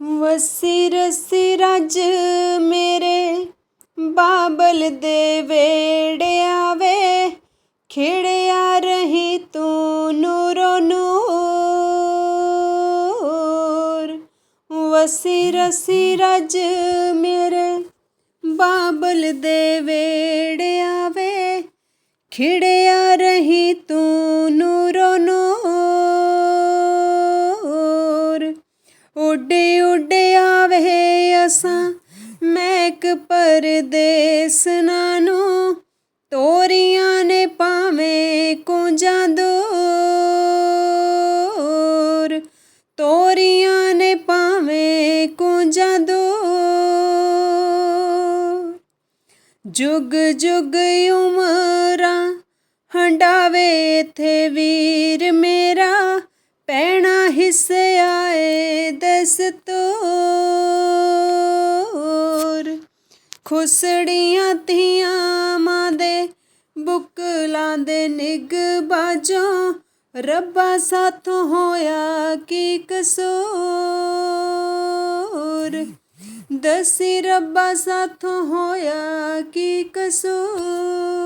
ਵਸੀ ਰਸੀ ਰਜ ਮੇਰੇ ਬਾਬਲ ਦੇ ਵੇੜੇ ਆਵੇ, ਖਿੜਿਆ ਰਹੀ ਤੂੰ ਨੂਰੋ ਨੂਰ। ਵਸੀ ਰਸੀ ਰਜ ਮੇਰੇ ਬਾਬਲ ਦੇ ਵੇੜੇ ਆਵੇ, ਖਿੜਿਆ ਰਹੀ ਤੂੰ ਉੱਡੇ ਉੱਡੇ ਆਵੇ ਅਸਾਂ ਮੈਕ ਪਰਦੇਸ ਨਾਨੂੰ, ਤੋਰੀਆਂ ਨੇ ਪਾਵੇਂ ਕੋਂਜਾਂ ਦੂਰ, ਤੋਰੀਆਂ ਨੇ ਪਾਵੇਂ ਕੋਂਜਾਂ ਦੂਰ। ਜੁਗ ਜੁਗ ਉਮਰਾਂ ਹੰਡਾਵੇ ਥੇ ਵੀਰ ਪੈਣਾ ਹਿੱਸੇ ਆਏ ਖੁਸੜੀਆਂ ਧੀਆਂ ਮਾਂ ਦੇ ਬੁਕਲਾਂ ਦੇ ਨਿਗ ਬਾਜੋਂ ਰੱਬਾ ਸਾਥੋਂ ਹੋਇਆ ਕੀ ਕਸੂਰ? ਦਸੀ ਰੱਬਾ ਸਾਥੋਂ ਹੋਇਆ ਕੀ ਕਸੂਰ?